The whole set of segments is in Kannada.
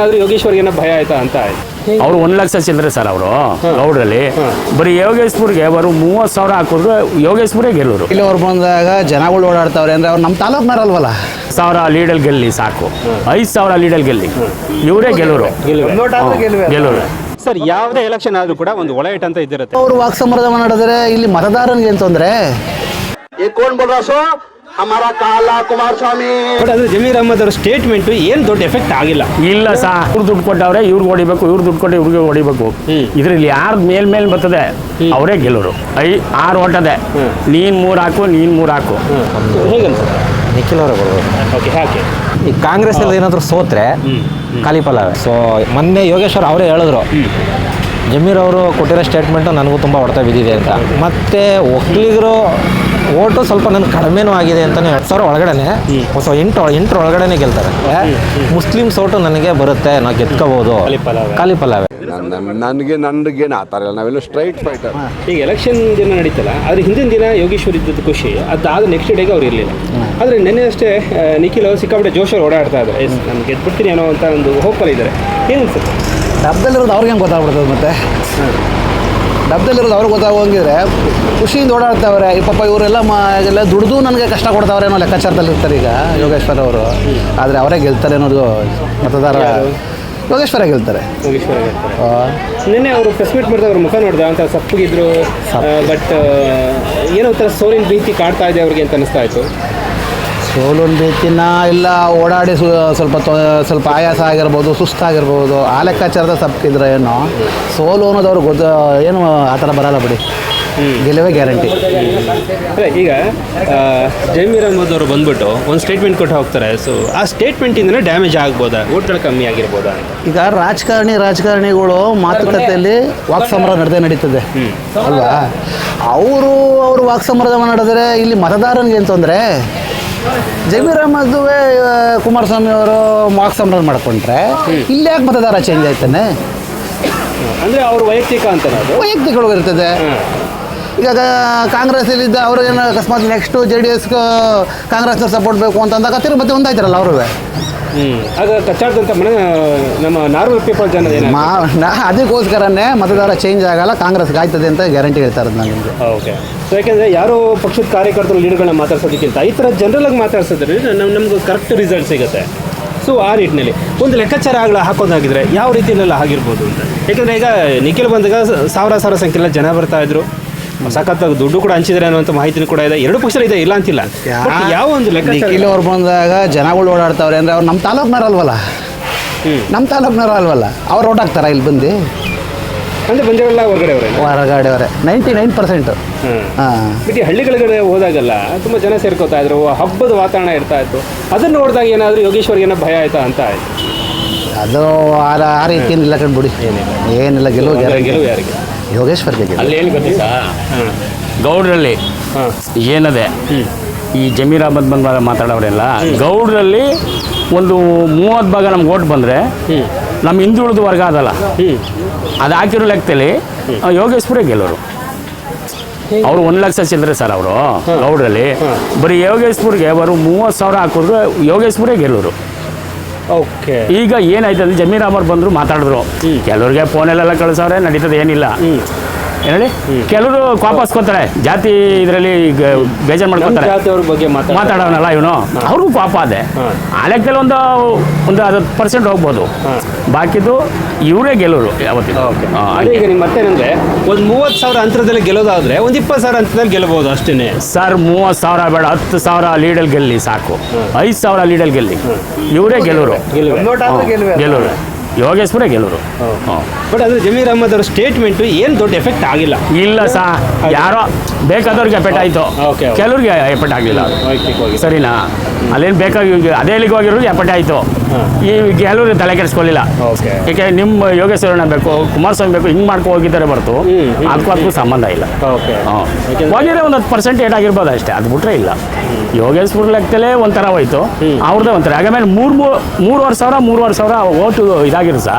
ಆದ್ರೆ ಯೋಗೇಶ್ವರ್ಗೆ ಏನೋ ಭಯ ಆಯ್ತಾ ಅಂತ ಅವ್ರು ಒಂದು ಲಕ್ಷ ಚಿಲ್ಲರೆ ಸರ್ ಅವರು ಗೌಡ್ರಲ್ಲಿ ಬರೀ ಯೋಗೇಶ್ಪುರ್ಗೆ ಬರೋ ಮೂವತ್ತು ಸಾವಿರ ಹಾಕಿದ್ರು ಯೋಗೇಶ್ಪುರೇ ಗೆಲ್ಲೋರು ಇಲ್ಲಿ ಅವ್ರು ಬಂದಾಗ ಜನಗಳು ಓಡಾಡ್ತಾವ್ರೆ ಅಂದ್ರೆ ಅವ್ರು ನಮ್ಮ ತಾಲೂಕ್ನವ್ರಲ್ವಲ್ಲ ಸಾವಿರ ಲೀಡಲ್ ಗೆಲ್ಲಿ ಸಾಕು. ಐದು ಸಾವಿರ ಲೀಡಲ್ ಗೆಲ್ಲಿ. ಇವರೇ ಗೆಲ್ಲೋರು. ಗೆಲ್ಲೋರು ಸರ್ ಯಾವುದೇ ಎಲೆಕ್ಷನ್ ಆದ್ರೂ ಕೂಡ ಒಂದು ಒಳ ಅಂತ ಇದ್ದಿರುತ್ತೆ. ಅವರು ವಾಕ್ ಸಮರದ ಮಾಡಿದ್ರೆ ಇಲ್ಲಿ ಮತದಾರನಿಗೆ ಏನು ತೊಂದರೆ? ಅಲ್ಲ ಕುಮಾರ್ ಸ್ವಾಮಿ ಜಮೀರ್ ಅಹಮದ್ ಅವರ ಸ್ಟೇಟ್ಮೆಂಟ್ ಏನ್ ದೊಡ್ಡ ಎಫೆಕ್ಟ್ ಆಗಿಲ್ಲ. ಇಲ್ಲ ಸಾ. ಇವ್ರು ದುಡ್ಡು ಕೊಟ್ಟವ್ರೆ ಇವ್ರಿಗೆ ಹೊಡಿಬೇಕು ಇವ್ರು ದುಡ್ಡು ಕೊಟ್ಟು ಇವ್ರಿಗೆ ಹೊಡಿಬೇಕು. ಇದ್ರಲ್ಲಿ ಯಾರು ಮೇಲ್ ಮೇಲ್ ಬರ್ತದೆ ಅವರೇ ಗೆಲ್ಲರು. ಐ ಆರು ಹೊಟ್ಟದೆ ನೀನ್ ಮೂರ್ ಹಾಕು ನೀನ್ ಮೂರ್ ಹಾಕು. ಹೇಗನ್ಸುತ್ತೆ ನಿಖಿಲ್ ಅವರೇ ಓಕೆ ಯಾಕೆ? ಈ ಕಾಂಗ್ರೆಸ್ ಅಲ್ಲಿ ಏನಾದ್ರು ಸೋತ್ರೆ ಖಾಲಿ ಸೊ ಮೊನ್ನೆ ಯೋಗೇಶ್ವರ್ ಅವರೇ ಹೇಳಿದ್ರು ಜಮೀರ್ ಅವರು ಕೊಟ್ಟಿರೋ ಸ್ಟೇಟ್ಮೆಂಟು ನನಗೂ ತುಂಬ ಹೊಡೆತ ಬಿದ್ದಿದೆ ಅಂತ. ಮತ್ತೆ ಒಕ್ಕಲಿಗರು ಓಟು ಸ್ವಲ್ಪ ನನಗೆ ಕಡಿಮೆನೂ ಆಗಿದೆ ಅಂತಲೇ ಎರಡು ಸಾವಿರ ಒಳಗಡೆನೆ ಸೊ ಎಂಟು ಎಂಟರ ಒಳಗಡೆನೆ ಗೆಲ್ತಾರೆ. ಮುಸ್ಲಿಮ್ಸ್ ಓಟು ನನಗೆ ಬರುತ್ತೆ ನಾವು ಗೆದ್ಕೋಬಹುದು ಖಾಲಿ ಪಲಾವೆ. ನನಗೆ ನನಗೇನು ಆ ಥರ ಇಲ್ಲ ನಾವೆಲ್ಲ ಸ್ಟ್ರೈಟ್ ಫೈಟರ್ ಈಗ ಎಲೆಕ್ಷನ್ ದಿನ ನಡೀತಲ್ಲ ಆದ್ರೆ ಹಿಂದಿನ ದಿನ ಯೋಗೇಶ್ವರ್ ಇದ್ದದ್ದು ಖುಷಿ ಅದಾದ ನೆಕ್ಸ್ಟ್ ಡೇಗೆ ಅವ್ರು ಇರಲಿಲ್ಲ. ಆದರೆ ನಿನ್ನೆ ಅಷ್ಟೇ ನಿಖಿಲ್ ಅವರು ಸಿಕ್ಕಾಪಟ್ಟೆ ಜೋಶಲ್ಲಿ ಓಡಾಡ್ತಾ ಇದ್ದಾರೆ. ಎಸ್ ನಾನು ಗೆದ್ಬಿಡ್ತೀನಿ ಅನ್ನೋ ಅಂತ ಒಂದು ಹೋಪಲ್ಲಿ ಇದ್ದಾರೆ. ಏನು ಅನ್ಸುತ್ತೆ? ಡಬ್ದಲ್ಲಿರೋದು ಅವ್ರಿಗೆ ಹೆಂಗೆ ಗೊತ್ತಾಗ್ಬಿಡ್ತದೆ ಮತ್ತೆ? ಡಬ್ದಲ್ಲಿರೋದು ಅವ್ರಿಗೆ ಗೊತ್ತಾಗೋಂಗಿದ್ರೆ ಖುಷಿಯಿಂದ ಓಡಾಡ್ತಾವ್ರೆ. ಈ ಪಾಪ ಇವರೆಲ್ಲ ಮಾಲ್ಲ ಎಲ್ಲ ದುಡ್ದು ನನಗೆ ಕಷ್ಟ ಕೊಡ್ತಾವ್ರೆ ಅನ್ನೋ ಲೆಕ್ಕಾಚಾರದಲ್ಲಿ ಇರ್ತಾರೆ ಈಗ ಯೋಗೇಶ್ವರ ಅವರು. ಆದರೆ ಅವರೇ ಗೆಲ್ತಾರೆ ಅನ್ನೋದು ಮತದಾರ ಯೋಗೇಶ್ವರ ಗೆಲ್ತಾರೆ. ಯೋಗೇಶ್ವರ ನಿನ್ನೆ ಅವರು ಪ್ರೆಸ್ ಮೀಟ್ ಮಾಡಿದಾಗ ಅವ್ರ ಮುಖ ನೋಡಿದೆ ಅಂತ ಸಪ್ಪಗಿದ್ರು ಬಟ್ ಏನೋ ಒಂಥರ ಸೋಲಿನ ಭೀತಿ ಕಾಡ್ತಾ ಇದೆ ಅವ್ರಿಗೆ ಅಂತ ಅನಿಸ್ತಾ ಇತ್ತು. ಸೋಲೊಂದು ರೀತಿನ ಇಲ್ಲ ಓಡಾಡಿ ಸು ಸ್ವಲ್ಪ ತೊ ಸ್ವಲ್ಪ ಆಯಾಸ ಆಗಿರ್ಬೋದು ಸುಸ್ತಾಗಿರ್ಬೋದು ಆ ಲೆಕ್ಕಾಚಾರದ ತಪ್ಪಿದ್ರೆ ಏನು ಸೋಲು ಅನ್ನೋದು ಅವ್ರಿಗೆ ಗೊತ್ತ ಏನು ಆ ಥರ ಬರಲ್ಲ ಬಿಡಿ. ಗೆಲುವೇ ಗ್ಯಾರಂಟಿ. ಅದೇ ಈಗ ಜಮೀರ್ ಅಹಮದ್ ಅವರು ಬಂದ್ಬಿಟ್ಟು ಒಂದು ಸ್ಟೇಟ್ಮೆಂಟ್ ಕೊಟ್ಟು ಹೋಗ್ತಾರೆ. ಸೊ ಆ ಸ್ಟೇಟ್ಮೆಂಟಿಂದನೇ ಡ್ಯಾಮೇಜ್ ಆಗ್ಬೋದಾ? ಓಟ್ಗಳು ಕಮ್ಮಿ ಆಗಿರ್ಬೋದಾ ಅಂತ. ಈಗ ರಾಜಕಾರಣಿ ರಾಜಕಾರಣಿಗಳು ಮಾತುಕತೆಯಲ್ಲಿ ವಾಕ್ ಸಮರ ನಡೆದೇ ನಡೀತದೆ. ಅಲ್ವಾ? ಅವರು ಅವರು ವಾಕ್ ಸಮರದ ನಡೆದರೆ ಇಲ್ಲಿ ಮತದಾರನಿಗೆ ಏನು ತೊಂದರೆ? ಜಮೀರ್ ಅಹಮದುವೆ ಕುಮಾರಸ್ವಾಮಿ ಅವರು ಮಾರ್ಕ್ಸ್ ಸಂಭ್ರಮ ಮಾಡ್ಕೊಂಡ್ರೆ ಇಲ್ಲಿ ಯಾಕೆ ಮತದಾರ ಚೇಂಜ್ ಆಯ್ತಾನೆ? ಅಂದರೆ ಅವ್ರ ವೈಯಕ್ತಿಕ ಅಂತ ವೈಯಕ್ತಿಕಗಳು ಇರ್ತದೆ ಈಗ ಇದ್ದ ಅವ್ರಿಗೇನು ಅಕಸ್ಮಾತ್ ನೆಕ್ಸ್ಟು ಜೆ ಡಿ ಎಸ್ ಕಾಂಗ್ರೆಸ್ನ ಸಪೋರ್ಟ್ ಬೇಕು ಅಂತ ಅಂದಾಗ ತಿರುಪತಿ ಒಂದಾಯ್ತಾರಲ್ಲ ಅವರು ಆಗ ಕಚ್ಚಾಡ್ದಂಥ ಮನೆ ನಮ್ಮ ನಾರ್ಮಲ್ ಪೀಪಲ್ ಜನ ಮಾ ನಾ ಅದಕ್ಕೋಸ್ಕರನೇ ಮತದಾರ ಚೇಂಜ್ ಆಗಲ್ಲ ಕಾಂಗ್ರೆಸ್ ಆಯ್ತದೆ ಅಂತ ಗ್ಯಾರಂಟಿ ಹೇಳ್ತಾ ಇರೋದು ನಾನು ನಿಮಗೆ ಓಕೆ ಸೊ ಯಾಕೆಂದರೆ ಯಾರೋ ಪಕ್ಷದ ಕಾರ್ಯಕರ್ತರು ಲೀಡ್ಗಳನ್ನ ಮಾತಾಡ್ಸೋದಕ್ಕಿಂತ ಈ ಥರ ಜನರಲಾಗಿ ಮಾತಾಡ್ಸಿದ್ರೆ ನಮ್ಮ ನಮ್ಗೆ ಕರೆಕ್ಟ್ ರಿಸಲ್ಟ್ ಸಿಗುತ್ತೆ. ಸೊ ಆ ನಿಟ್ಟಿನಲ್ಲಿ. ಒಂದು ಲೆಕ್ಕಾಚಾರ ಆಗಲ ಹಾಕೋದಾಗಿದ್ರೆ ಯಾವ ರೀತಿಯಲ್ಲೆಲ್ಲ ಆಗಿರ್ಬೋದು ಅಂತ. ಯಾಕೆಂದರೆ ಈಗ ನಿಖಿಲ್ ಬಂದಾಗ ಸಾವಿರ ಸಾವಿರ ಸಂಖ್ಯೆಲ್ಲ ಜನ ಬರ್ತಾ ಇದ್ರು. ಸಖತ್ತಾಗಿ ದುಡ್ಡು ಕೂಡ ಹಂಚಿದ್ರೆ ಅನ್ನುವಂಥ ಮಾಹಿತಿನೂ ಕೂಡ ಇದೆ. ಎರಡು ಪಕ್ಷ ಇದೆ ಇಲ್ಲ ಅಂತಿಲ್ಲ. ಯಾವ ಒಂದು ನಿಖಿಲ್ ಅವ್ರು ಬಂದಾಗ ಜನಗಳು ಓಡಾಡ್ತಾವ್ರೆ ಅಂದರೆ ಅವ್ರು ನಮ್ಮ ತಾಲೂಕ್ನವ್ರಲ್ವಲ್ಲ ನಮ್ಮ ತಾಲೂಕ್ನವ್ರು ಅಲ್ವಲ್ಲ? ಅವ್ರು ಓಡಾಕ್ತಾರ ಇಲ್ಲಿ ಬಂದು? ಅಂದರೆ ಬಂದಿರಲ್ಲ ಹೊರಗಡೆ ಅವರೇ ಹೊರಗಡೆ ಅವರೇ ನೈಂಟಿ ನೈನ್ ಪರ್ಸೆಂಟು. ಹಾಂ. ಬಟ್ ಈ ಹಳ್ಳಿಗಳಿಗೆ ಹೋದಾಗೆಲ್ಲ ತುಂಬ ಜನ ಸೇರ್ಕೋತಾ ಇದ್ರು ಹಬ್ಬದ ವಾತಾವರಣ ಇರ್ತಾ ಇತ್ತು. ಅದನ್ನ ನೋಡಿದಾಗ ಏನಾದರೂ ಯೋಗೇಶ್ವರ್ಗೆ ಏನೋ ಭಯ ಆಯ್ತಾ ಅಂತ ಆಯ್ತು. ಅದು ಆ ರೀತಿ ಏನಿಲ್ಲ ಕಣ್ಬಿಡಿ. ಏನಿಲ್ಲ. ಗೆಲುವು ಗ್ಯಾರಂಟಿ ಗೆಲುವು ಯಾರಿಗೆ? ಯೋಗೇಶ್ವರ್ಗೆ ಗೆಲುವು ಅಲ್ಲಿ ಏನು ಗೊತ್ತಿತ್ತಾ? ಗೌಡ್ರಲ್ಲಿ ಏನದೆ? ಈ ಜಮೀರ್ ಅಹಮದ್ ಬಂದ್ ಮಾತಾಡೋರೆಲ್ಲ ಗೌಡ್ರಲ್ಲಿ ಒಂದು ಮೂವತ್ತು ಭಾಗ ನಮ್ಗೆ ಓಟ್ ಬಂದರೆ ನಮ್ಮ ಹಿಂದುಳಿದ ವರ್ಗ ಅದಲ್ಲ. ಅದು ಹಾಕಿರೋ ಲೆಕ್ಕದಲ್ಲಿ ಯೋಗೇಶ್ವರೇ ಗೆಲ್ಲೋರು. ಅವರು ಒಂದು ಲಕ್ಷ ಚಿಲ್ಲರೆ ಸರ್ ಅವರು ಗೌಡ್ರಲ್ಲಿ. ಬರೀ ಯೋಗೇಶ್ಪುರ್ಗೆ ಬರೋ ಮೂವತ್ತು ಸಾವಿರ ಹಾಕಿದ್ರು ಯೋಗೇಶ್ವರೇ ಗೆಲ್ಲೋರು. ಓಕೆ ಈಗ ಏನಾಯ್ತು ಅಂದ್ರೆ ಜಮೀರ್ ಅಹಮದ್ ಬಂದ್ರು ಮಾತಾಡಿದ್ರು. ಕೆಲವ್ರಿಗೆ ಫೋನಲ್ಲೆಲ್ಲ ಕಳಿಸೋರೆ ನಡೀತದೆ ಏನಿಲ್ಲ. ಹೇಳಿ? ಕೆಲವರು ಕೋಪಾಸ್ಕೊತಾರೆ ಜಾತಿ ಇದರಲ್ಲಿ ಬೇಜಾರು ಮಾಡ್ಕೊತಾರೆ ಬಗ್ಗೆ ಮಾತಾಡ ಮಾತಾಡೋನಲ್ಲ ಇವನು? ಅವ್ರಿಗೂ ಪಾಪ ಅದೇ. ಆ ಲೆಕ್ಕದಲ್ಲಿ ಒಂದು ಒಂದು ಹತ್ತು ಪರ್ಸೆಂಟ್ ಹೋಗ್ಬೋದು. ಬಾಕಿದು ಇವರೇ ಗೆಲ್ಲೋರು ಯಾವತ್ತಿನ ಅದೇ ಈಗ ನಿಮ್ಮ ಮತ್ತೇನಂದ್ರೆ ಒಂದು ಮೂವತ್ತು ಸಾವಿರ ಅಂತರದಲ್ಲಿ ಗೆಲ್ಲೋದಾದ್ರೆ ಒಂದು ಇಪ್ಪತ್ತು ಸಾವಿರ ಅಂತರದಲ್ಲಿ ಗೆಲ್ಲಬಹುದು ಅಷ್ಟೇನೆ. ಸರ್ ಮೂವತ್ತು ಸಾವಿರ ಬೇಡ ಹತ್ತು ಸಾವಿರ ಲೀಡಲ್ ಗೆಲ್ಲಿ ಸಾಕು. ಐದು ಸಾವಿರ ಲೀಡಲ್ ಗೆಲ್ಲಿ. ಇವರೇ ಗೆಲ್ಲೋರು. ಗೆಲುವರು ಗೆಲ್ಲೋರು ಯೋಗೇಶ್ವರೇ ಕೆಲವರು ಬಟ್ ಅದ್ರ ಜಮೀರ್ ಅಹಮದ್ ಅವ್ರ ಸ್ಟೇಟ್ಮೆಂಟ್ ಏನು ದೊಡ್ಡ ಎಫೆಕ್ಟ್ ಆಗಿಲ್ಲ. ಇಲ್ಲ ಸಾ. ಯಾರೋ ಬೇಕಾದವ್ರಿಗೆ ಎಫೆಕ್ಟ್ ಆಯಿತು. Okay. ಕೆಲವ್ರಿಗೆ ಎಫೆಕ್ಟ್ ಆಗಲಿಲ್ಲ ಸರಿನಾ? ಅಲ್ಲೇನು ಬೇಕಾಗಿ ಅದೇ ಎಲ್ಲಿಗೆ ಹೋಗಿರೋದು ಎಫೆಕ್ಟ್ ಆಯಿತು. ಈ ಕೆಲವ್ರಿಗೆ ತಲೆ ಕೆಡಿಸ್ಕೊಳ್ಳಿಲ್ಲ ಓಕೆ. ಯಾಕೆ ನಿಮ್ಮ ಯೋಗೇಶ್ವರನ ಬೇಕು ಕುಮಾರಸ್ವಾಮಿ ಬೇಕು ಹಿಂಗೆ ಮಾಡ್ಕೊ ಹೋಗಿದ್ದಾರೆ ಬರ್ತು ಅದಕ್ಕೂ ಅದಕ್ಕೂ ಸಂಬಂಧ ಇಲ್ಲ. ಹೋಗಿದ್ರೆ ಒಂದು ಹತ್ತು ಪರ್ಸೆಂಟ್ ಏಟ್ ಆಗಿರ್ಬೋದು ಅಷ್ಟೇ ಅದು ಬಿಟ್ರೆ ಇಲ್ಲ. ಯೋಗೇಶ್ವರ ಲೆಕ್ಕದಲ್ಲೇ ಒಂಥರ ಹೋಯ್ತು. ಅವ್ರದ್ದೇ ಒಂಥರ. ಆಗಮೇಲೆ ಮೂರು ಮೂರು ಮೂರುವರೆ ಸಾವಿರ ಮೂರುವರೆ ಸಾವಿರ ಓಟು ಇದಾಗಿರು ಸಾ?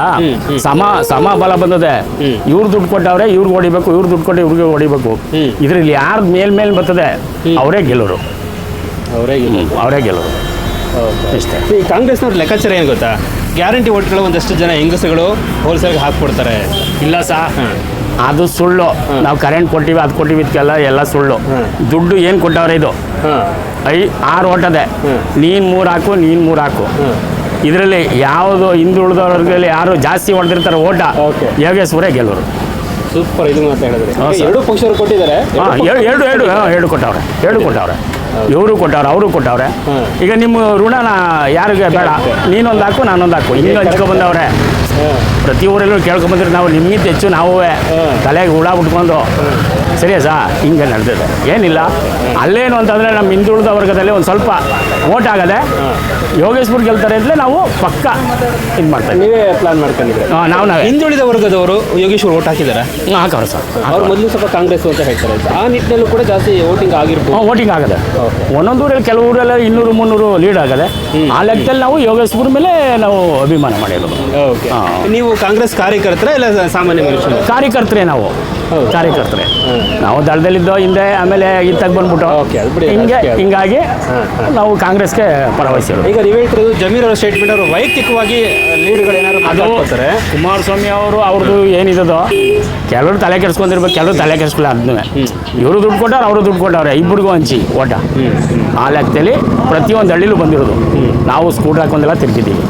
ಸಮ ಸಮ ಬಲ ಬಂದದೆ. ಇವ್ರು ದುಡ್ಡು ಕೊಟ್ಟವ್ರೆ ಇವ್ರಿಗೆ ಹೊಡಿಬೇಕು ಇವ್ರು ದುಡ್ಡು ಕೊಟ್ಟು ಇವ್ರಿಗೆ ಹೊಡಿಬೇಕು. ಇದ್ರಲ್ಲಿ ಯಾರು ಮೇಲ್ಮೇಲೆ ಮೇಲ್ ಬರ್ತದೆ ಅವರೇ ಗೆಲ್ಲೋರು. ಅವರೇ ಅವರೇ ಗೆಲ್ಲೋರು. ಅಷ್ಟೇ ಈ ಕಾಂಗ್ರೆಸ್ನವ್ರ ಲೆಕ್ಕಾಚಾರ ಏನು ಗೊತ್ತಾ? ಗ್ಯಾರಂಟಿ ಓಟ್ಗಳು ಒಂದಷ್ಟು ಜನ ಹೆಂಗಸುಗಳು ಹೋಲ್ಸೇಲ್ಗೆ ಹಾಕ್ಬಿಡ್ತಾರೆ. ಇಲ್ಲ ಸಾ? ಅದು ಸುಳ್ಳು. ನಾವು ಕರೆಂಟ್ ಕೊಟ್ಟಿವಿ ಅದು ಕೊಟ್ಟಿವಿ ಇದಕ್ಕೆಲ್ಲ ಎಲ್ಲ ಸುಳ್ಳು. ದುಡ್ಡು ಏನು ಕೊಟ್ಟವ್ರೆ ಇದು? ಐ ಆರು ಓಟದೆ ನೀನು ಮೂರು ಹಾಕು ನೀನು ಮೂರು ಹಾಕು. ಇದರಲ್ಲಿ ಯಾವುದು ಹಿಂದುಳಿದವ್ರಲ್ಲಿ ಯಾರು ಜಾಸ್ತಿ ಹೊಡೆದಿರ್ತಾರೆ ಓಟ. ಯೋಗೇಶ್ವರೇ ಗೆಲ್ಲೋರು. ಸೂಪರ್ ಇದು ಮಾತಾಡಿದ್ರೆ ಎರಡು ಪಕ್ಷರು ಕೊಟ್ಟಿದ್ದಾರೆ. ಹಾಂ ಎರಡು ಎರಡು ಎರಡು ಕೊಟ್ಟವ್ರೆ. ಎರಡು ಕೊಟ್ಟವ್ರೆ. ಇವರು ಕೊಟ್ಟವ್ರೆ ಅವರು ಕೊಟ್ಟವ್ರೆ. ಈಗ ನಿಮ್ಮ ಋಣನ ಯಾರಿಗೆ ಬೇಡ ನೀನೊಂದು ಹಾಕು ನಾನೊಂದು ಹಾಕು. ಹಿಂಗೆ ಹಂಚ್ಕೊ ಬಂದವ್ರೆ. ಪ್ರತಿ ಊರಲ್ಲೂ ಕೇಳ್ಕೊಂಬಂದ್ರೆ ನಾವು ನಿಮಗಿಂತ ಹೆಚ್ಚು ನಾವು ತಲೆಗೆ ಹುಳ ಬಿಟ್ಕೊಂಡು ಸರಿಯಾ ಸಾ ಹಿಂಗೆ ನಡೆದಿದೆ. ಏನಿಲ್ಲ. ಅಲ್ಲೇನು ಅಂತಂದರೆ ನಮ್ಮ ಹಿಂದುಳಿದ ವರ್ಗದಲ್ಲಿ ಒಂದು ಸ್ವಲ್ಪ ಓಟ್ ಆಗದೆ ಯೋಗೇಶ್ಪುರ್ ಗೆಲ್ತಾರೆ ಅಂತಲೇ ನಾವು ಪಕ್ಕ ಇದು ಮಾಡ್ತೇವೆ ನೀವೇ ಪ್ಲಾನ್ ಮಾಡ್ಕೊಂಡಿದ್ರೆ ಹಾಂ ನಾವು ನಾವೇ. ಹಿಂದುಳಿದ ವರ್ಗದವರು ಯೋಗೇಶ್ವರ್ ಓಟ್ ಹಾಕಿದ್ದಾರೆ ಹಾಕವ್ರೆ ಸರ್ ಅವ್ರು ಮೊದಲು ಸ್ವಲ್ಪ ಕಾಂಗ್ರೆಸ್ ಅಂತ ಹೇಳ್ತಾರೆ ಆ ನಿಟ್ಟಿನಲ್ಲೂ ಕೂಡ ಜಾಸ್ತಿ ವೋಟಿಂಗ್ ಆಗಿರ್ಬೋದು. ವೋಟಿಂಗ್ ಆಗದೆ. ಒಂದೊಂದು ಊರಲ್ಲಿ ಕೆಲವು ಊರೆಲ್ಲ ಇನ್ನೂರು ಮುನ್ನೂರು ಲೀಡ್ ಆಗದೆ. ಆ ಲೆಕ್ಕದಲ್ಲಿ ನಾವು ಯೋಗೇಶ್ಪುರ ಮೇಲೆ ನಾವು ಅಭಿಮಾನ ಮಾಡಿರೋದು. ಓಕೆ ಹಾ. ನೀವು ಕಾಂಗ್ರೆಸ್ ಕಾರ್ಯಕರ್ತರ ಇಲ್ಲ ಸಾಮಾನ್ಯ ಮನುಷ್ಯರು? ಕಾರ್ಯಕರ್ತರೇ ನಾವು. ಕಾರ್ಯಕರ್ತರೇ. ನಾವು ದಳದಲ್ಲಿದ್ದೋ ಹಿಂದೆ ಆಮೇಲೆ ಇತ್ತಾಗ ಬಂದ್ಬಿಟ್ಟು ಹಿಂಗೆ ಹಿಂಗಾಗಿ ನಾವು ಕಾಂಗ್ರೆಸ್ಗೆ ಪರವಹಿಸಿರೋದು. ಈಗ ನೀವು ಹೇಳ್ತಿರೋದು ಜಮೀರ್ ಅವರ ಸ್ಟೇಟ್ಮೆಂಟ್ ಅವರು ವೈಯಕ್ತಿಕವಾಗಿ ಲೀಡ್ಗಳು ಏನಾದ್ರು ಮಾತಾಡ್ಕೊತಾರೆ ಕುಮಾರಸ್ವಾಮಿ ಅವರು ಅವ್ರದ್ದು ಏನಿದೋ ಕೆಲವರು ತಲೆ ಕೆಡಿಸ್ಕೊಂಡಿರ್ಬೇಕು ಕೆಲವರು ತಲೆ ಕೆಡಿಸ್ಕೊಳ್ಳ ಅದನ್ನೂ ಇವರು ದುಡ್ಡು ಕೊಟ್ಟಾರೆ ಅವರು ದುಡ್ಡು ಕೊಟ್ಟವ್ರೆ ಇಬ್ಬರಿಗೂ ಹಂಚಿ ಓಟ. ಆ ಲೆಕ್ಕದಲ್ಲಿ ಪ್ರತಿಯೊಂದು ಹಳ್ಳಿಲೂ ಬಂದಿರೋದು. ನಾವು ಸ್ಕೂಟರ್ ಹಾಕೊಂಡೆಲ್ಲ ತಿರ್ಗಿದ್ದೀವಿ.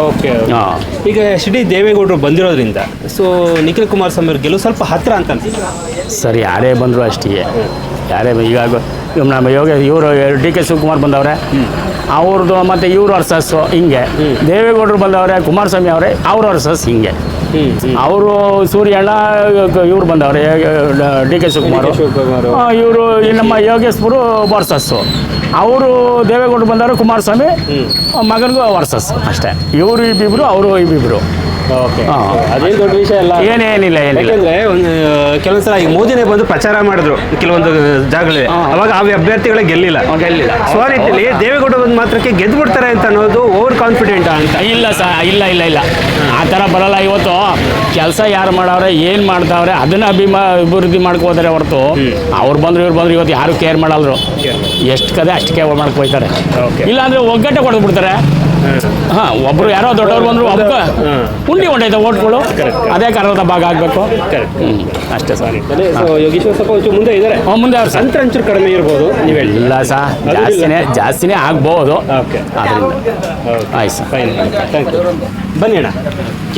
ಓಕೆ ಹಾಂ. ಈಗ ಎಚ್ ಡಿ ದೇವೇಗೌಡರು ಬಂದಿರೋದ್ರಿಂದ ಸೊ ನಿಖಿಲ್ ಕುಮಾರಸ್ವಾಮಿ ಅವ್ರ ಗೆಲುವು ಸ್ವಲ್ಪ ಹತ್ರ ಅಂತ ಅನ್ಸುತ್ತೆ. ಸರಿ ಯಾರೇ ಬಂದರು ಅಷ್ಟಿಗೆ. ಯಾರೇ ಈಗ ನಮ್ಮ ಯೋಗ ಇವರು ಡಿ ಕೆ ಶಿವಕುಮಾರ್ ಬಂದವ್ರೆ. ಅವ್ರದ್ದು ಮತ್ತು ಇವ್ರು ವರ್ಸಸ್ಸು ಹಿಂಗೆ. ದೇವೇಗೌಡರು ಬಂದವ್ರೆ ಕುಮಾರಸ್ವಾಮಿ ಅವರೇ ಅವ್ರ ವರ್ಸಸ್ ಹಿಂಗೆ. ಅವರು ಸೂರ್ಯಣ್ಣ ಇವ್ರು ಬಂದವ್ರೆ ಡಿ ಕೆ ಶಿವಕುಮಾರ್. ಇವರು ನಮ್ಮ ಯೋಗೇಶ್ಪುರು ವರ್ಸಸ್ಸು ಅವರು ದೇವೇಗೌಡರು ಬಂದವರು ಕುಮಾರಸ್ವಾಮಿ ಮಗನಿಗೂ ವರ್ಸಸ್ ಅಷ್ಟೇ. ಇವರು ಇಬ್ಬಿಬ್ರು ಅವರು ಇಬ್ಬಿಬ್ರು. ಅದೇನು ದೊಡ್ಡ ವಿಷಯ ಅಲ್ಲ? ಏನೇನಿಲ್ಲ ಏನಿಲ್ಲ ಯಾಕಂದ್ರೆ ಒಂದು ಕೆಲವೊಂದ್ಸಲ ಈಗ ಮೋದಿನೇ ಬಂದು ಪ್ರಚಾರ ಮಾಡಿದ್ರು ಕೆಲವೊಂದು ಜಾಗಗಳಲ್ಲಿ. ಅವಾಗ ಆ ಅಭ್ಯರ್ಥಿಗಳೇ ಗೆಲ್ಲಿಲ್ಲ. ಗೆಲ್ಲಿಲ್ಲ. ಸೊ ಆ ರೀತಿಯಲ್ಲಿ ದೇವೇಗೌಡ ಒಂದು ಮಾತ್ರಕ್ಕೆ ಗೆದ್ದು ಬಿಡ್ತಾರೆ ಅಂತ ಅನ್ನೋದು ಓವರ್ ಕಾನ್ಫಿಡೆಂಟ್ ಅಂತ. ಇಲ್ಲ ಸ ಇಲ್ಲ ಇಲ್ಲ ಇಲ್ಲ. ಆ ಥರ ಬರಲ್ಲ ಇವತ್ತು. ಕೆಲಸ ಯಾರು ಮಾಡವ್ರೆ ಏನು ಮಾಡ್ತಾವ್ರೆ ಅದನ್ನ ಅಭಿಮಾ ಅಭಿವೃದ್ಧಿ ಮಾಡ್ಕೋತಾರೆ ಹೊರತು ಅವ್ರು ಬಂದ್ರು ಇವ್ರು ಬಂದ್ರು ಇವತ್ತು ಯಾರು ಕೇರ್ ಮಾಡಲ್ರು? ಎಷ್ಟು ಕದೆ ಅಷ್ಟು ಕೇರ್ ಮಾಡ್ಕೊ ಹೋಯ್ತಾರೆ Okay. ಇಲ್ಲ ಅಂದ್ರೆ ಒಗ್ಗಟ್ಟೆ ಕೊಡ್ದು ಬಿಡ್ತಾರೆ ಹಾಂ ಒಬ್ರು ಯಾರೋ ದೊಡ್ಡವ್ರು ಬಂದ್ರು ಒಬ್ಬ ಉಂಡಿ ಹೊಂಟೈತೆ ಓಟ್ಗಳು. ಅದೇ ಕಾರಣದ ಭಾಗ ಆಗಬೇಕು. ಅಷ್ಟೇ ಸರಿ. ಯೋಗೀಶ್ವರ್ ಸ್ವಲ್ಪ ಒಂಚೂರು ಮುಂದೆ ಇದ್ದಾರೆ. ಹ್ಞೂ ಮುಂದೆ ಅವ್ರು ಸರ್. ಅಂತರ ಅಂಚೂರು ಕಡಿಮೆ ಇರ್ಬೋದು ನೀವು ಇಲ್ಲ ಸಾ ಜಾಸ್ತಿನೇ ಜಾಸ್ತಿನೇ ಆಗ್ಬೋದು. ಓಕೆ ಅದರಿಂದ ಆಯ್ತು ಸರ್. ಫೈನ್ ಬನ್ನಿ ಅಣ್ಣ.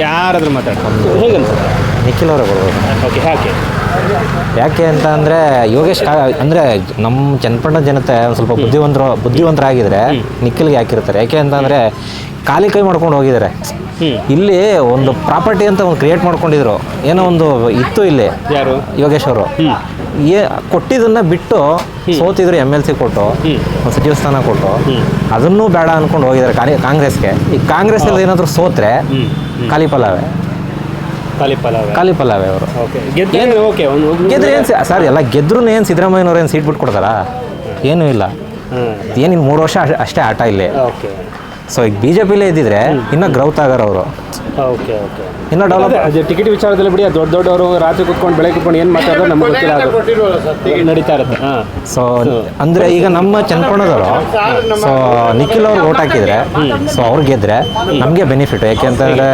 ಯಾರಾದ್ರೂ ಮಾತಾಡ್ಕೊಂಡು ಹೇಗಂತ ನಿಖಿಲ್ ಅವರೇ ಬರ್ಬೋದು. ಓಕೆ ಯಾಕೆ ಯಾಕೆ ಅಂತ ಅಂದರೆ ಯೋಗೇಶ್ ಅಂದರೆ ನಮ್ಮ ಚನ್ನಪಟ್ಟಣ ಜನತೆ ಒಂದು ಸ್ವಲ್ಪ ಬುದ್ಧಿವಂತರು ಬುದ್ಧಿವಂತರಾಗಿದ್ರೆ ನಿಖಿಲ್ಗೆ ಹಾಕಿರ್ತಾರೆ ಯಾಕೆ ಅಂತಂದರೆ ಖಾಲಿ ಕೈ ಮಾಡ್ಕೊಂಡು ಹೋಗಿದ್ದಾರೆ. ಇಲ್ಲಿ ಒಂದು ಪ್ರಾಪರ್ಟಿ ಅಂತ ಒಂದು ಕ್ರಿಯೇಟ್ ಮಾಡ್ಕೊಂಡಿದ್ರು. ಏನೋ ಒಂದು ಇತ್ತು ಇಲ್ಲಿ ಯೋಗೇಶ್ ಅವರು. ಏ ಕೊಟ್ಟಿದ್ದನ್ನ ಬಿಟ್ಟು ಸೋತಿದ್ರು ಎಂ ಎಲ್ ಸಿ ಕೊಟ್ಟು ಒಂದು ಸಚಿವ ಸ್ಥಾನ ಕೊಟ್ಟು. ಅದನ್ನೂ ಬೇಡ ಅನ್ಕೊಂಡು ಹೋಗಿದ್ದಾರೆ ಕಾಂಗ್ರೆ- ಕಾಂಗ್ರೆಸ್ಗೆ. ಈ ಕಾಂಗ್ರೆಸ್ ಅಲ್ಲಿ ಏನಾದರೂ ಸೋತ್ರೆ ಖಾಲಿ ಪಲಾವೆ. ಪಲಾವ್? ಪಲಾವೆ ಅವರು. ಓಕೆ. ಓಕೆ ಒಂದು ಗೆದ್ರೆ ಏನು ಸರ್ ಎಲ್ಲ ಗೆದ್ರು ಏನು ಸಿದ್ದರಾಮಯ್ಯನವ್ರು ಏನು ಸೀಟ್ ಬಿಟ್ಟು ಕೊಡ್ತಾರಾ ಏನೂ ಇಲ್ಲ. ಏನು ಮೂರು ವರ್ಷ ಅಷ್ಟೇ- ಅಷ್ಟೇ ಆಟ ಇಲ್ಲಿ. ಓಕೆ. ಸೊ ಈಗ ಬಿ ಜೆ ಪಿಲೇ ಇದ್ದಿದ್ರೆ ಇನ್ನೂ ಗ್ರೌತ್ ಆಗಾರ ಅವರು. ಓಕೆ ಓಕೆ ಇನ್ನೂ ಡೆವಲಪ್ ಅದೇ ಟಿಕೆಟ್ ವಿಚಾರದಲ್ಲಿ ಬಿಡಿ ದೊಡ್ಡ ದೊಡ್ಡವರು ರಾತ್ರಿ ಕುತ್ಕೊಂಡು ಬೆಳೆ ಕುತ್ಕೊಂಡು ಏನು ಮಾತಾಡೋದು ನಮ್ಗೆ ಗೊತ್ತಿಲ್ಲ ಅದು. ನಡೀತಾ ಇರುತ್ತೆ. ಹಾಂ. ಸೊ ಅಂದರೆ ಈಗ ನಮ್ಮ ಚನ್ನಪಣ್ಣದವರು ಸೊ ನಿಖಿಲ್ ಅವ್ರು ಓಟ್ ಹಾಕಿದ್ರೆ ಸೊ ಅವ್ರು ಗೆದ್ರೆ ನಮಗೆ ಬೆನಿಫಿಟ್ ಯಾಕೆ ಅಂತಂದರೆ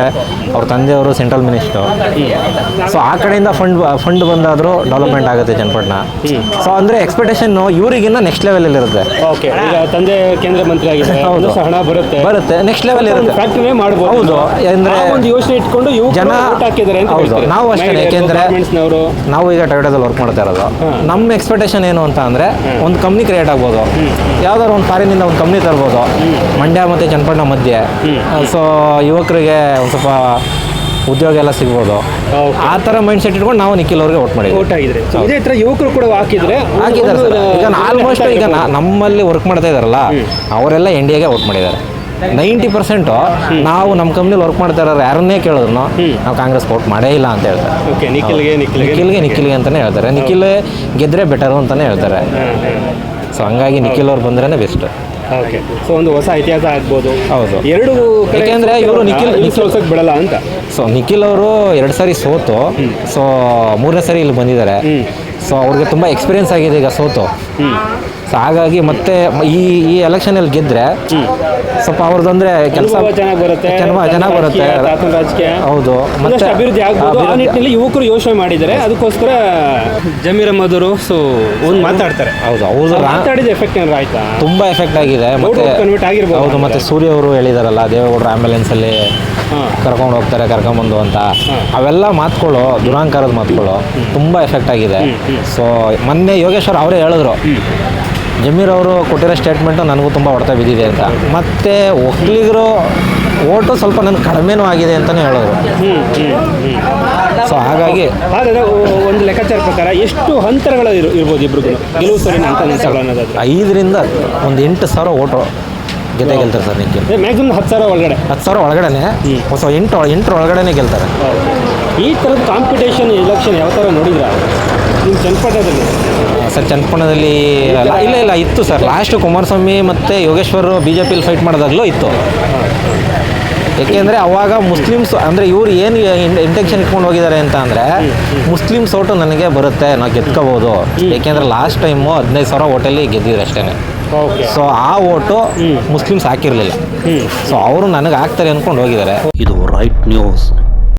ಅವ್ರ ತಂದೆಯವರು ಸೆಂಟ್ರಲ್ ಮಿನಿಸ್ಟರ್ ಸೊ ಆ ಕಡೆಯಿಂದ ಫಂಡ್ ಫಂಡ್ ಬಂದಾದರೂ ಡೆವಲಪ್ಮೆಂಟ್ ಆಗುತ್ತೆ ಚನ್ನಪಟ್ಟಣ. ಸೊ ಅಂದರೆ ಎಕ್ಸ್ಪೆಕ್ಟೇಷನ್ನು ಇವರಿಗಿನ್ನ ನೆಕ್ಸ್ಟ್ ಲೆವೆಲಲ್ಲಿ ಇರುತ್ತೆ. ಓಕೆ ಈಗ ತಂದೆ ಕೇಂದ್ರ ಮಂತ್ರಿ ಆಗಿದ್ದಾರೆ ಹೌದು. ಹಣ ಬರುತ್ತೆ. ಬರುತ್ತೆ. ನೆಕ್ಸ್ಟ್ ಲೆವೆಲ್ ಇರುತ್ತೆ. ಫ್ಯಾಕ್ಟ್ರಿನೇ ಮಾಡ್ಬೋದು. ಹೌದು. ಅಂದ್ರೆ ಒಂದು ಯೋಚನೆ ಇಟ್ಕೊಂಡು ಇವು ಜನ ಹೌದು. ನಾವು ಅಷ್ಟೇ ಯಾಕೆಂದ್ರೆ ನಾವು ಈಗ ಟೊಯೋಟೋದಲ್ಲಿ ವರ್ಕ್ ಮಾಡ್ತಾ ಇರೋದು. ನಮ್ಮ ಎಕ್ಸ್ಪೆಕ್ಟೇಷನ್ ಏನು ಅಂತ ಅಂದ್ರೆ ಒಂದು ಕಂಪ್ನಿ ಕ್ರಿಯೇಟ್ ಆಗ್ಬೋದು. ಯಾವ್ದಾದ್ರು ಒಂದು ಫಾರಿನಿಂದ ಒಂದು ಕಂಪ್ನಿ ತರ್ಬೋದು. ಮಂಡ್ಯ ಮತ್ತು ಚನ್ನಪಟ್ಟಣ ಮಧ್ಯೆ. ಸೊ ಯುವಕರಿಗೆ ಒಂದು ಸ್ವಲ್ಪ ಉದ್ಯೋಗ ಎಲ್ಲ ಸಿಗ್ಬೋದು. ಆ ಥರ ಮೈಂಡ್ ಸೆಟ್ ಇಟ್ಕೊಂಡು ನಾವು ನಿಖಿಲ್ ಅವ್ರಿಗೆ ಓಟ್ ಮಾಡಿದ್ವಿ ಓಟ್ ಆಗಿದ್ರೆ. So, ಇದೇ ತರ ಯುವಕರು ಕೂಡ ಹಾಕಿದ್ರೆ ಹಾಕಿದ್ದಾರೆ ಈಗ ಆಲ್ಮೋಸ್ಟ್ ಈಗ ನಮ್ಮಲ್ಲಿ ವರ್ಕ್ ಮಾಡ್ತಾ ಇದಾರಲ್ಲ ಅವರೆಲ್ಲ ಇಂಡಿಯಾಗೆ ವೋಟ್ ಮಾಡಿದ್ದಾರೆ. ನೈಂಟಿ ಪರ್ಸೆಂಟು ನಾವು ನಮ್ಮ ಕಂಪ್ನಿಲಿ ವರ್ಕ್ ಮಾಡ್ತಾ ಇರೋರು ಯಾರನ್ನೇ ಕೇಳಿದ್ರು ನಾವು ಕಾಂಗ್ರೆಸ್ ವೋಟ್ ಮಾಡೇ ಇಲ್ಲ ಅಂತ ಹೇಳ್ತಾರೆ. ನಿಖಿಲ್ಗೆ ನಿಖಿಲ್ಗೆ. ನಿಖಿಲ್ಗೆ ಅಂತಲೇ ಅಂತಾನೆ ಹೇಳ್ತಾರೆ. ನಿಖಿಲ್ ಗೆದ್ರೆ ಬೆಟರು ಅಂತಾನೆ ಹೇಳ್ತಾರೆ. ಸೊ ಹಂಗಾಗಿ ನಿಖಿಲ್ ಅವ್ರು ಬಂದ್ರೇನೆ ಬೆಸ್ಟ್ ಓಕೆ ಸೊ ಒಂದು ಹೊಸ ಇತಿಹಾಸ ಆಗ್ಬೋದು. ಹೌದು. ಎರಡು ಯಾಕೆಂದ್ರೆ ಇವರು ನಿಖಿಲ್- ಸೋಲ್ಸಕ್ ಬಿಡಲ್ಲ ಅಂತ. ಸೊ ನಿಖಿಲ್ ಅವರು ಎರಡು ಸಾರಿ ಸೋತು. ಸೊ ಮೂರನೇ ಸಾರಿ ಇಲ್ಲಿ ಬಂದಿದ್ದಾರೆ. ಸೊ ಅವ್ರಿಗೆ ತುಂಬ ಎಕ್ಸ್ಪೀರಿಯನ್ಸ್ ಆಗಿದೆ ಈಗ ಸೋತು. ಸೊ ಹಾಗಾಗಿ ಮತ್ತೆ ಈ ಈ ಎಲೆಕ್ಷನಲ್ಲಿ ಗೆದ್ದರೆ ಸ್ವಲ್ಪ ಅವ್ರದ್ದಂದ್ರೆ ಕೆಲಸ ಅನುಭವ ಚೆನ್ನಾಗಿ ಬರುತ್ತೆ ಚೆನ್ನಾಗಿ ಬರುತ್ತೆ. ರಾಜಕೀಯ, ಹೌದು. ಮತ್ತೆ ಅಭಿವೃದ್ಧಿ ಆಗ್ಬೋದು ಆ ಅಭಿವೃದ್ಧಿ- ನಿಟ್ಟಿನಲ್ಲಿ ಯುವಕರು ಯೋಚನೆ ಮಾಡಿದ್ದಾರೆ. ಅದಕ್ಕೋಸ್ಕರ ಜಮೀರ್ ಅಹಮದ್ ಅವರು ಸೊ ಒಂದು ಮಾತಾಡ್ತಾರೆ. ಹೌದು ಹೌದು ಮಾತಾಡಿದ ಎಫೆಕ್ಟ್ ಏನಾರು ಆಯ್ತಾ? ತುಂಬಾ ಎಫೆಕ್ಟ್ ಆಗಿದೆ. ಮತ್ತೆ ಕನ್ವರ್ಟ್ ಆಗಿರ್ಬೋದು. ಹೌದು ಮತ್ತೆ ಸೂರ್ಯ ಅವರು ಹೇಳಿದಾರಲ್ಲ ದೇವೇಗೌಡರು ಆಂಬ್ಯುಲೆನ್ಸ್ ಅಲ್ಲಿ ಹಾಂ ಕರ್ಕೊಂಡು ಹೋಗ್ತಾರೆ ಕರ್ಕೊಂಬಂದು ಅಂತ. ಅವೆಲ್ಲ ಮಾತುಗಳು ದುರಾಂಕಾರದ ಮಾತುಗಳು ತುಂಬ ಎಫೆಕ್ಟ್ ಆಗಿದೆ. ಸೊ ಮೊನ್ನೆ ಯೋಗೇಶ್ವರ್ ಅವರೇ ಹೇಳಿದ್ರು ಜಮೀರ್ ಅವರು ಕೊಟ್ಟಿರೋ ಸ್ಟೇಟ್ಮೆಂಟು ನನಗೂ ತುಂಬ ಹೊಡೆತ ಬಿದ್ದಿದೆ ಅಂತ. ಮತ್ತೆ ಒಕ್ಕಲಿಗರು ಓಟು ಸ್ವಲ್ಪ ನನಗೆ ಕಡಿಮೆನೂ ಆಗಿದೆ ಅಂತಲೇ ಹೇಳಿದ್ರು. ಸೊ ಹಾಗಾಗಿ ಒಂದು ಲೆಕ್ಕಾಚಾರ ಪ್ರಕಾರ ಎಷ್ಟು ಅಂತರಗಳು ಇರ್- ಇರ್ಬೋದು ಇಬ್ರಿಗೂ ಗೆಲುವು ಐದರಿಂದ ಒಂದು ಎಂಟು ಸಾವಿರ ಓಟು ಗೆದ್ದೇ ಗೆಲ್ತಾರೆ ಸರ್ ನಿಮಗೆ. ಮ್ಯಾಕ್ಸಿಮಮ್ ಹತ್ತು ಸಾವಿರ ಒಳಗಡೆ. ಹತ್ತು ಸಾವಿರ ಒಳಗಡೆನೆ? ಹೊಸ ಎಂಟು ಎಂಟರ ಒಳಗಡೆನೆ ಗೆಲ್ತಾರೆ. ಈ ಥರದ ಕಾಂಪಿಟೇಷನ್ ಎಲೆಕ್ಷನ್ ಯಾವ ಥರ ನೋಡಿದ್ರ? ನಿಮ್ಮ ಚನ್ನಪಟ್ಟಣದಲ್ಲಿ? ಸರ್ ಚನ್ನಪಟ್ಟಣದಲ್ಲಿ ಇಲ್ಲ ಇಲ್ಲ ಇತ್ತು ಸರ್. ಲಾಸ್ಟ್ ಕುಮಾರಸ್ವಾಮಿ ಮತ್ತು ಯೋಗೇಶ್ವರ್ ಬಿ ಜೆ ಪಿಲಿ ಫೈಟ್ ಮಾಡಿದಾಗಲೂ ಇತ್ತು. ಏಕೆಂದರೆ ಅವಾಗ ಮುಸ್ಲಿಮ್ಸ್ ಅಂದರೆ ಇವರು ಏನು ಇಂಟೆನ್ಷನ್ ಇಟ್ಕೊಂಡು ಹೋಗಿದ್ದಾರೆ ಅಂತ ಅಂದರೆ ಮುಸ್ಲಿಮ್ಸ್ ಓಟು ನನಗೆ ಬರುತ್ತೆ ನಾವು ಗೆದ್ಕೋಬೋದು. ಏಕೆಂದರೆ ಲಾಸ್ಟ್ ಟೈಮು ಹದಿನೈದು ಸಾವಿರ ಓಟಲ್ಲಿ ಗೆದ್ದಿದ್ರು ಅಷ್ಟೇ ಸೊ ಆ ಓಟು ಮುಸ್ಲಿಮ್ಸ್ ಹಾಕಿರಲಿಲ್ಲ. ಸೊ ಅವರು ನನಗೆ ಹಾಕ್ತಾರೆ ಅನ್ಕೊಂಡು ಹೋಗಿದ್ದಾರೆ. ಇದು ರೈಟ್ ನ್ಯೂಸ್